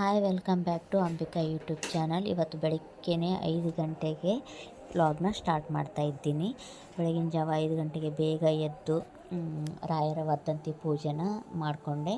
Hi welcome back to Ambika YouTube channel ಇವತ್ತು ಬೆಳಗ್ಗೆನೇ ಐದು ಗಂಟೆಗೆ ವ್ಲಾಗ್ನ ಸ್ಟಾರ್ಟ್ ಮಾಡ್ತಾ ಇದ್ದೀನಿ. ಬೆಳಗಿನ ಜಾವ ಐದು ಗಂಟೆಗೆ ಬೇಗ ಎದ್ದು ರಾಯರ ವದಂತಿ ಪೂಜೆನ ಮಾಡಿಕೊಂಡೆ.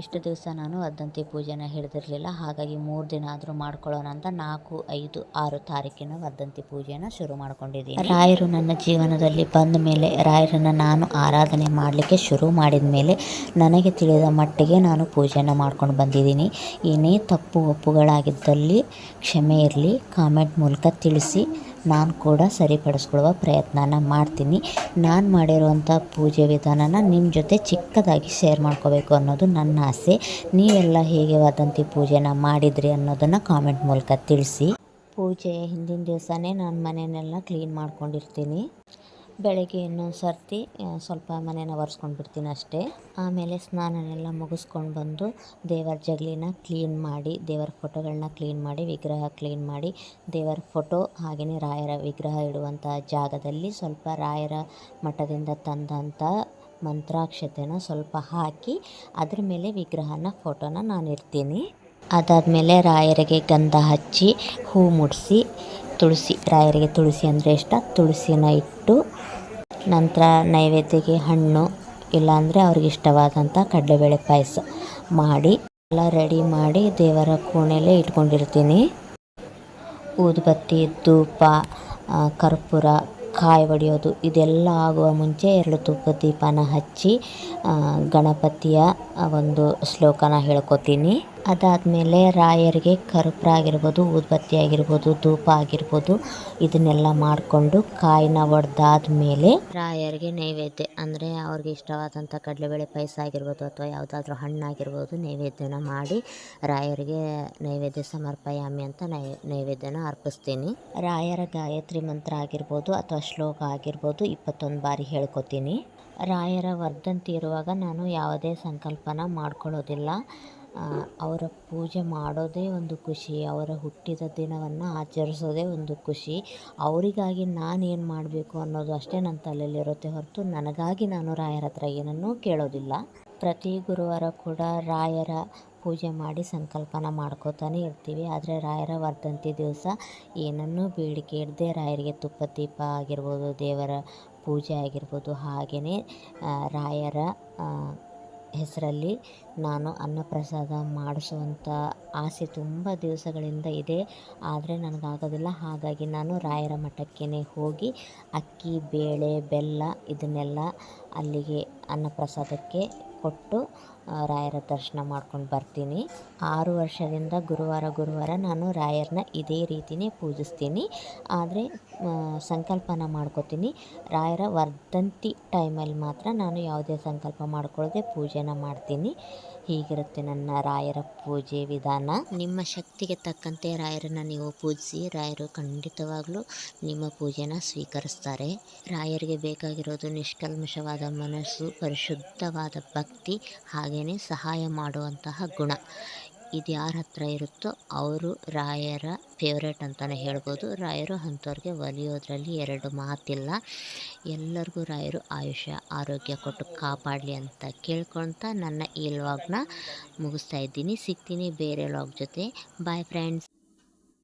ಇಷ್ಟು ದಿವಸ ನಾನು ವದಂತಿ ಪೂಜೆನ ಹಿಡಿದಿರಲಿಲ್ಲ. ಹಾಗಾಗಿ ಮೂರು ದಿನ ಆದರೂ ಮಾಡ್ಕೊಳ್ಳೋಣ ಅಂತ ನಾಲ್ಕು, ಐದು, ಆರು ತಾರೀಕಿನ ವದಂತಿ ಪೂಜೆನ ಶುರು ಮಾಡ್ಕೊಂಡಿದ್ದೀನಿ. ರಾಯರು ನನ್ನ ಜೀವನದಲ್ಲಿ ಬಂದ ಮೇಲೆ, ರಾಯರನ್ನು ನಾನು ಆರಾಧನೆ ಮಾಡಲಿಕ್ಕೆ ಶುರು ಮಾಡಿದ ಮೇಲೆ ನನಗೆ ತಿಳಿದ ಮಟ್ಟಿಗೆ ನಾನು ಪೂಜೆನ ಮಾಡ್ಕೊಂಡು ಬಂದಿದ್ದೀನಿ. ಏನೇ ತಪ್ಪು ಒಪ್ಪುಗಳಾಗಿದ್ದಲ್ಲಿ ಕ್ಷಮೆ ಇರಲಿ, ಕಾಮೆಂಟ್ ಮೂಲಕ ತಿಳಿಸಿ. ನಾನು ಕೂಡ ಸರಿಪಡಿಸ್ಕೊಳ್ಳುವ ಪ್ರಯತ್ನನ ಮಾಡ್ತೀನಿ. ನಾನು ಮಾಡಿರುವಂಥ ಪೂಜೆ ವಿಧಾನನ ನಿಮ್ಮ ಜೊತೆ ಚಿಕ್ಕದಾಗಿ ಶೇರ್ ಮಾಡ್ಕೋಬೇಕು ಅನ್ನೋದು ನನ್ನ ಆಸೆ. ನೀವೆಲ್ಲ ಹೇಗೆ ವದಂತಿ ಪೂಜೆನ ಮಾಡಿದ್ರಿ ಅನ್ನೋದನ್ನು ಕಾಮೆಂಟ್ ಮೂಲಕ ತಿಳಿಸಿ. ಪೂಜೆಯ ಹಿಂದಿನ ದಿವಸನೇ ನಾನು ಮನೆಯನ್ನೆಲ್ಲ ಕ್ಲೀನ್ ಮಾಡ್ಕೊಂಡಿರ್ತೀನಿ. ಬೆಳಗ್ಗೆ ಇನ್ನೊಂದು ಸರ್ತಿ ಸ್ವಲ್ಪ ಮನೇನ ಒರೆಸ್ಕೊಂಡು ಬಿಡ್ತೀನಿ ಅಷ್ಟೇ. ಆಮೇಲೆ ಸ್ನಾನನೆಲ್ಲ ಮುಗಿಸ್ಕೊಂಡು ಬಂದು ದೇವರ ಜಗಲಿನ ಕ್ಲೀನ್ ಮಾಡಿ, ದೇವರ ಫೋಟೋಗಳನ್ನ ಕ್ಲೀನ್ ಮಾಡಿ, ವಿಗ್ರಹ ಕ್ಲೀನ್ ಮಾಡಿ, ದೇವರ ಫೋಟೋ ಹಾಗೆಯೇ ರಾಯರ ವಿಗ್ರಹ ಇಡುವಂಥ ಜಾಗದಲ್ಲಿ ಸ್ವಲ್ಪ ರಾಯರ ಮಠದಿಂದ ತಂದಂಥ ಮಂತ್ರಾಕ್ಷತೆನ ಸ್ವಲ್ಪ ಹಾಕಿ ಅದ್ರ ಮೇಲೆ ವಿಗ್ರಹನ ಫೋಟೋನ ನಾನು ಇಡ್ತೀನಿ ಅದಾದಮೇಲೆ ರಾಯರಿಗೆ ಗಂಧ ಹಚ್ಚಿ, ಹೂ ಮುಡಿಸಿ ತುಳಸಿ, ರಾಯರಿಗೆ ತುಳಸಿ ಅಂದರೆ ಇಷ್ಟ. ತುಳಸಿನ ಇಟ್ಟು ನಂತರ ನೈವೇದ್ಯಕ್ಕೆ ಹಣ್ಣು, ಇಲ್ಲಾಂದರೆ ಅವ್ರಿಗೆ ಇಷ್ಟವಾದಂಥ ಕಡಲೆಬೇಳೆ ಪಾಯಸ ಮಾಡಿ, ಎಲ್ಲ ರೆಡಿ ಮಾಡಿ ದೇವರ ಕೋಣೆಯಲ್ಲೇ ಇಟ್ಕೊಂಡಿರ್ತೀನಿ. ಊದುಬತ್ತಿ ಧೂಪ ಕರ್ಪೂರ, ಕಾಯಿ ಒಡೆಯೋದು, ಇದೆಲ್ಲ ಆಗುವ ಮುಂಚೆ ಎರಡು ತುಪ್ಪ ದೀಪನ ಹಚ್ಚಿ ಗಣಪತಿಯ ಒಂದು ಶ್ಲೋಕನ ಹೇಳ್ಕೊತೀನಿ. ಅದಾದಮೇಲೆ ರಾಯರಿಗೆ ಕರ್ಪೂರ ಆಗಿರ್ಬೋದು ಊದುಬತ್ತಿ ಆಗಿರ್ಬೋದು ಧೂಪ ಆಗಿರ್ಬೋದು ಇದನ್ನೆಲ್ಲ ಮಾಡಿಕೊಂಡು ಕಾಯಿನ ಒಡೆದಾದ್ಮೇಲೆ ರಾಯರಿಗೆ ನೈವೇದ್ಯ ಅಂದರೆ ಅವ್ರಿಗೆ ಇಷ್ಟವಾದಂಥ ಕಡಲೆಬೇಳೆ ಪಾಯಸ ಆಗಿರ್ಬೋದು ಅಥವಾ ಯಾವುದಾದ್ರೂ ಹಣ್ಣಾಗಿರ್ಬೋದು ನೈವೇದ್ಯನ ಮಾಡಿ ರಾಯರಿಗೆ ನೈವೇದ್ಯ ಸಮರ್ಪಯಾಮಿ ಅಂತ ನೈ, ನೈವೇದ್ಯನ ಅರ್ಪಿಸ್ತೀನಿ. ರಾಯರ ಗಾಯತ್ರಿ ಮಂತ್ರ ಆಗಿರ್ಬೋದು ಅಥವಾ ಶ್ಲೋಕ ಆಗಿರ್ಬೋದು ಇಪ್ಪತ್ತೊಂದು ಬಾರಿ ಹೇಳ್ಕೊತೀನಿ. ರಾಯರ ವರ್ಧಂತಿ ಇರುವಾಗ ನಾನು ಯಾವುದೇ ಸಂಕಲ್ಪನ ಮಾಡ್ಕೊಳ್ಳೋದಿಲ್ಲ. ಅವರ ಪೂಜೆ ಮಾಡೋದೇ ಒಂದು ಖುಷಿ, ಅವರ ಹುಟ್ಟಿದ ದಿನವನ್ನು ಆಚರಿಸೋದೇ ಒಂದು ಖುಷಿ. ಅವರಿಗಾಗಿ ನಾನೇನು ಮಾಡಬೇಕು ಅನ್ನೋದು ಅಷ್ಟೇ ನನ್ನ ತಲೆಯಲ್ಲಿರುತ್ತೆ ಹೊರತು ನನಗಾಗಿ ನಾನು ರಾಯರ ಹತ್ರ ಏನನ್ನೂ ಕೇಳೋದಿಲ್ಲ. ಪ್ರತಿ ಗುರುವಾರ ಕೂಡ ರಾಯರ ಪೂಜೆ ಮಾಡಿ ಸಂಕಲ್ಪನ ಮಾಡ್ಕೋತಾನೆ ಇರ್ತೀವಿ. ಆದರೆ ರಾಯರ ವರ್ಧಂತಿ ದಿವಸ ಏನನ್ನೂ ಬೇಡಿಕೆ ಇಡದೆ ರಾಯರಿಗೆ ತುಪ್ಪ ದೀಪ ಆಗಿರ್ಬೋದು, ದೇವರ ಪೂಜೆ ಆಗಿರ್ಬೋದು ಹಾಗೆಯೇ ರಾಯರ ಹೆಸರಲ್ಲಿ ನಾನು ಅನ್ನಪ್ರಸಾದ ಮಾಡಿಸುವಂಥ ಆಸೆ ತುಂಬ ದಿವಸಗಳಿಂದ ಇದೆ. ಆದರೆ ನನಗಾಗೋದಿಲ್ಲ. ಹಾಗಾಗಿ ನಾನು ರಾಯರ ಮಠಕ್ಕೇ ಹೋಗಿ ಅಕ್ಕಿ, ಬೇಳೆ, ಬೆಲ್ಲ ಇದನ್ನೆಲ್ಲ ಅಲ್ಲಿಗೆ ಅನ್ನಪ್ರಸಾದಕ್ಕೆ ಕೊಟ್ಟು ರಾಯರ ದರ್ಶನ ಮಾಡ್ಕೊಂಡು ಬರ್ತೀನಿ. ಆರು ವರ್ಷದಿಂದ ಗುರುವಾರ ಗುರುವಾರ ನಾನು ರಾಯರನ್ನ ಇದೇ ರೀತಿಯೇ ಪೂಜಿಸ್ತೀನಿ. ಆದರೆ ಸಂಕಲ್ಪನ ಮಾಡ್ಕೋತೀನಿ. ರಾಯರ ವರ್ಧಂತಿ ಟೈಮಲ್ಲಿ ಮಾತ್ರ ನಾನು ಯಾವುದೇ ಸಂಕಲ್ಪ ಮಾಡ್ಕೊಳ್ಳದೆ ಪೂಜೆನ ಮಾಡ್ತೀನಿ. ಹೀಗಿರುತ್ತೆ ನನ್ನ ರಾಯರ ಪೂಜೆ ವಿಧಾನ. ನಿಮ್ಮ ಶಕ್ತಿಗೆ ತಕ್ಕಂತೆ ರಾಯರನ್ನ ನೀವು ಪೂಜಿಸಿ, ರಾಯರು ಖಂಡಿತವಾಗ್ಲೂ ನಿಮ್ಮ ಪೂಜೆನ ಸ್ವೀಕರಿಸ್ತಾರೆ. ರಾಯರಿಗೆ ಬೇಕಾಗಿರೋದು ನಿಷ್ಕಲ್ಮಶವಾದ ಮನಸ್ಸು, ಪರಿಶುದ್ಧವಾದ ಭಕ್ತಿ ಹಾಗೆಯೇ ಸಹಾಯ ಮಾಡುವಂತಹ ಗುಣ. ಇದು ಯಾರ ಹತ್ರ ಇರುತ್ತೋ ಅವರು ರಾಯರ ಫೇವ್ರೇಟ್ ಅಂತಲೇ ಹೇಳ್ಬೋದು. ರಾಯರು ಅಂಥವ್ರಿಗೆ ಒಲಿಯೋದ್ರಲ್ಲಿ ಎರಡು ಮಾತಿಲ್ಲ. ಎಲ್ಲರಿಗೂ ರಾಯರು ಆಯುಷ್ಯ, ಆರೋಗ್ಯ ಕೊಟ್ಟು ಕಾಪಾಡಲಿ ಅಂತ ಕೇಳ್ಕೊಳ್ತಾ ನನ್ನ ಈ ಲಾಗ್ನ ಮುಗಿಸ್ತಾ ಇದ್ದೀನಿ. ಸಿಗ್ತೀನಿ ಬೇರೆ ಲಾಗ್ ಜೊತೆ. Bye friends